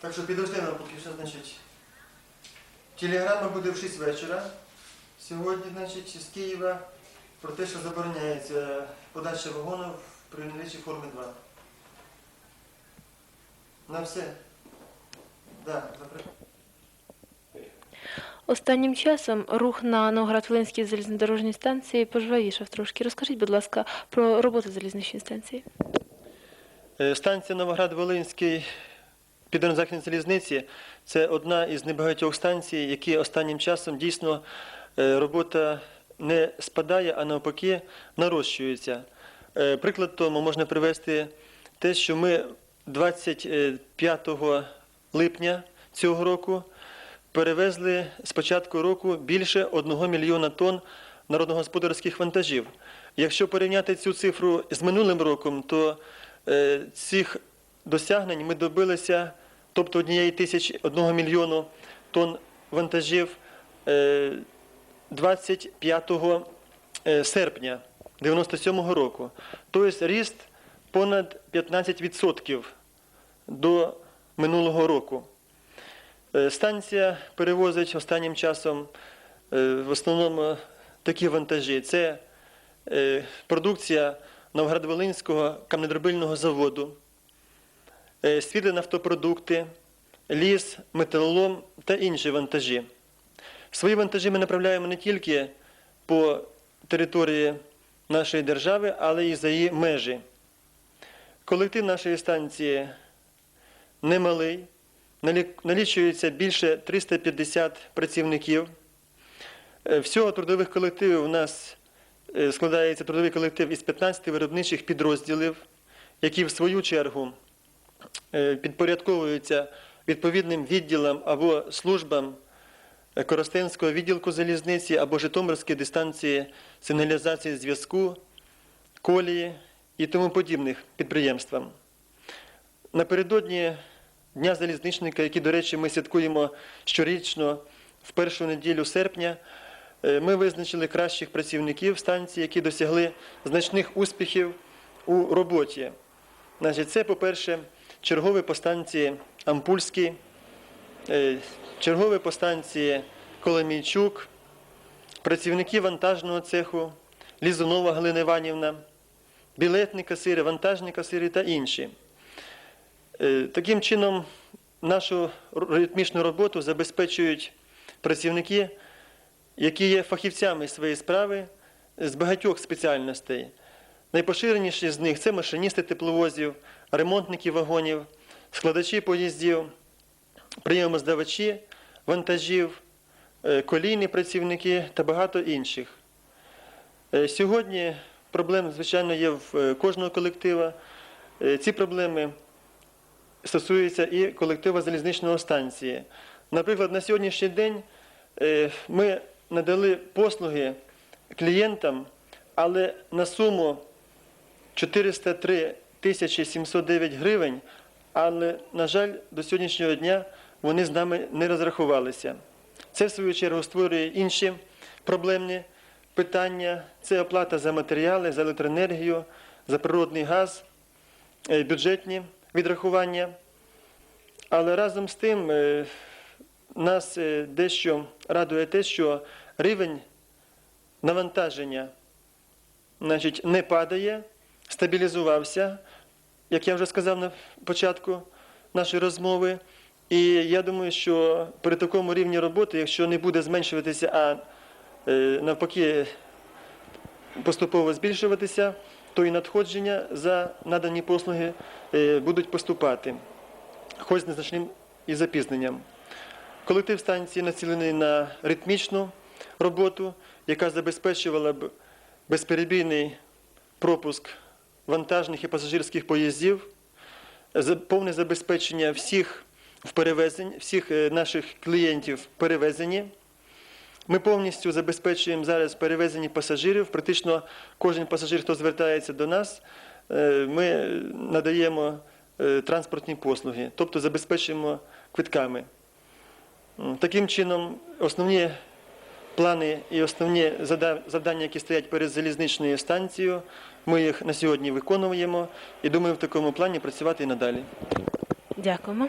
Так що підожди нам поки що, значить. Телеграма буде в 6 вечора. Сьогодні, значить, з Києва про те, що забороняється подача вагонів при наличі форми 2. На все. Да, наприклад. Останнім часом рух на Новоград-Волинській залізнодорожній станції пожвавішав трошки. Розкажіть, будь ласка, про роботу залізничної станції. Е, Станція Новоград-Волинський Південно-Західної залізниці це одна із небагатьох станцій, які останнім часом дійсно е, робота не спадає, а навпаки нарощується. Е, Приклад тому можна привести те, що ми 25 липня цього року перевезли з початку року більше 1 мільйона тонн народногосподарських вантажів. Якщо порівняти цю цифру з минулим роком, то е, цих досягнень ми добилися, тобто однієї тисячі, одного мільйону тонн вантажів е, 25 е, серпня 97 року. Тобто ріст понад 15% до минулого року. Е, Станція перевозить останнім часом е, в основному такі вантажі. Це е, продукція Новгород-Волинського камнедробильного заводу, е, світлі нафтопродукти, ліс, металолом та інші вантажі. Свої вантажі ми направляємо не тільки по території нашої держави, але й за її межі. Колектив нашої станції немалий, налічується більше 350 працівників. Е, Всього трудових колективів у нас е, складається трудовий колектив із 15 виробничих підрозділів, які в свою чергу е, підпорядковуються відповідним відділам або службам е, Коростенського відділку залізниці або Житомирської дистанції сигналізації зв'язку, колії і тому подібних підприємствам. Напередодні Дня залізничника, який, до речі, ми святкуємо щорічно в першу неділю серпня, е, ми визначили кращих працівників станції, які досягли значних успіхів у роботі. Значить, це, по-перше, черговий по станції Ампульський, е, черговий Коломійчук, працівники вантажного цеху, Лізунова Галина Іванівна, білетні касири, вантажні касири та інші. Е, Таким чином, нашу ритмічну роботу забезпечують працівники, які є фахівцями своєї справи з багатьох спеціальностей. Найпоширеніші з них це машиністи тепловозів, ремонтники вагонів, складачі поїздів, прийомоздавачі вантажів, е, колійні працівники та багато інших. Е, Сьогодні проблем, звичайно, є в е, кожного колектива. Ці проблеми стосуються і колектива залізничної станції. Наприклад, на сьогоднішній день ми надали послуги клієнтам, але на суму 403 тисячі 709 гривень, але, на жаль, до сьогоднішнього дня вони з нами не розрахувалися. Це, в свою чергу, створює інші проблемні питання. Це оплата за матеріали, за електроенергію, за природний газ, е, бюджетні відрахування. Але разом з тим е, нас е, дещо радує те, що рівень навантаження значить, не падає, стабілізувався, як я вже сказав на початку нашої розмови. І я думаю, що при такому рівні роботи, якщо не буде зменшуватися, а е, навпаки поступово збільшуватися, то і надходження за надані послуги е, будуть поступати, хоч з незначним і запізненням. Колектив станції націлений на ритмічну роботу, яка забезпечувала б безперебійний пропуск вантажних і пасажирських поїздів, повне забезпечення всіх в перевезенні, всіх е, наших клієнтів в перевезенні. Ми повністю забезпечуємо зараз перевезення пасажирів. Практично кожен пасажир, хто звертається до нас, е, ми надаємо е, транспортні послуги, тобто забезпечуємо квитками. Таким чином, основні плани і основні завдання, які стоять перед залізничною станцією, ми їх на сьогодні виконуємо і думаю, в такому плані працювати і надалі. Дякуємо.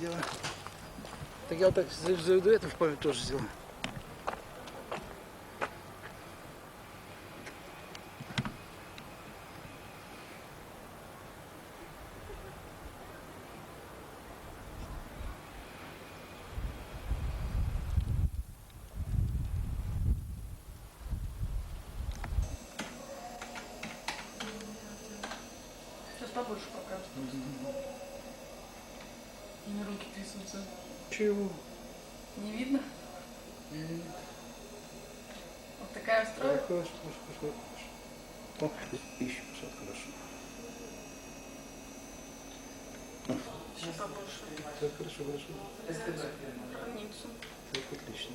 дело. Так я вот так заведу это в память тоже сделаю. побольше пока. Меня руки трясутся. Чего? Не видно? Нет. Вот такая устроена? Хорошо, хорошо, хорошо. О, ищем, все хорошо. Еще побольше. Так, хорошо, хорошо. Все отлично.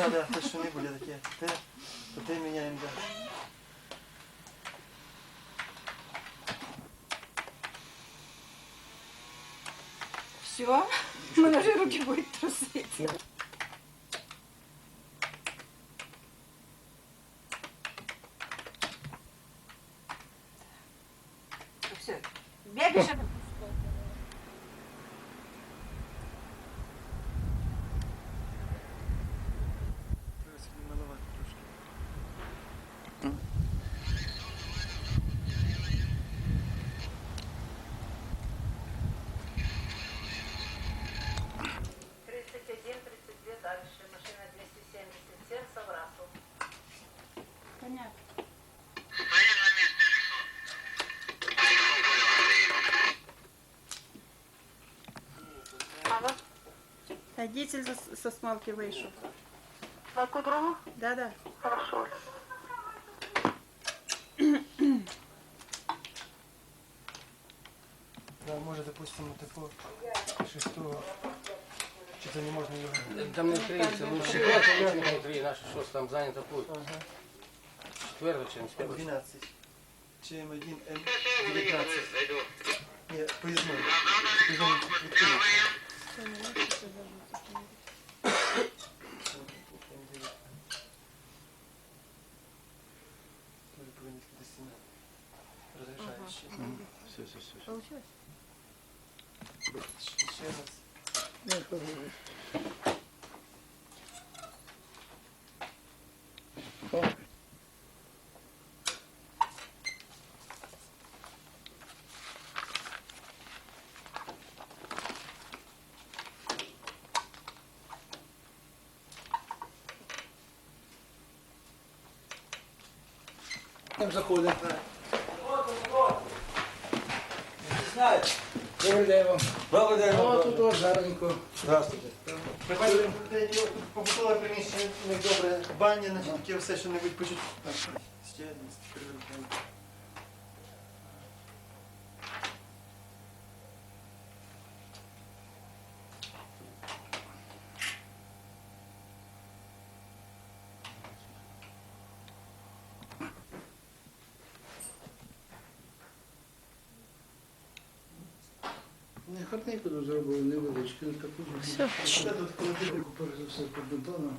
Да, да, не были такие. Ты, то ты меняем, да. Все, у меня руки будет трусить. Все, бегай А дітель со, со смалки вийшов. На ту другу? Да, да. Хорошо. Да, може, допустимо, такого шестого. Чи це не можна його? Там не відкриється, лучше четвертого лучше не відкриє, наше щось там зайнято тут. Четвертого чи не співати. 12. ЧМ1 М19. Ні, поїзной. Поїзной відкриється. Тоже Розрішаючий. Все, все, все. Получилось? Еще раз. Там заходимо. Добрий день вам. Добрий день, О, тут ось жаренько. Здравствуйте. Приходимо, побутове приміщення, не добре, баня, значить таке все, що небудь почуть. Не гарненько тут зробили, невеличке, ну таку. Все. Тут холодильник. Перш за все під бетоном.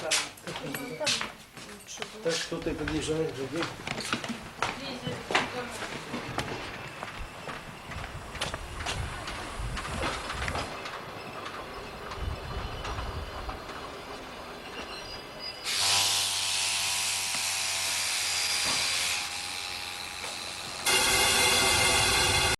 Так. Так, хто ти під'їжджає, тоді?